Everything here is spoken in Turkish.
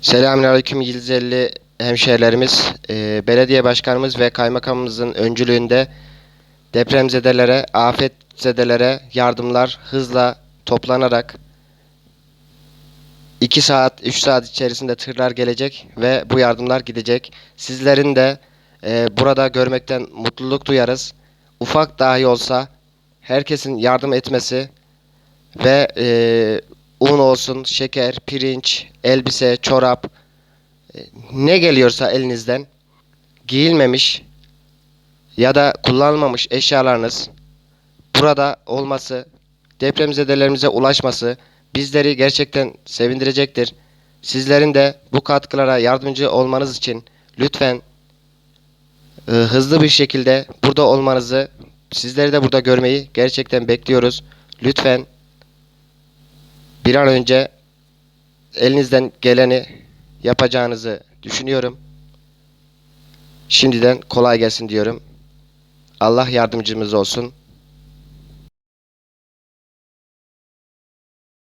Selamünaleyküm Yıldızeli hemşehrilerimiz. Ee, belediye başkanımız ve kaymakamımızın öncülüğünde depremzedelere, afetzedelere yardımlar hızla toplanarak 2 saat, 3 saat içerisinde tırlar gelecek ve bu yardımlar gidecek. Sizlerin de e, burada görmekten mutluluk duyarız. Ufak dahi olsa herkesin yardım etmesi ve e, un olsun, şeker, pirinç, elbise, çorap e, ne geliyorsa elinizden giyilmemiş ya da kullanılmamış eşyalarınız burada olması, depremzedelerimize ulaşması bizleri gerçekten sevindirecektir. Sizlerin de bu katkılara yardımcı olmanız için lütfen e, hızlı bir şekilde burada olmanızı, sizleri de burada görmeyi gerçekten bekliyoruz. Lütfen bir an önce elinizden geleni yapacağınızı düşünüyorum. Şimdiden kolay gelsin diyorum. Allah yardımcımız olsun.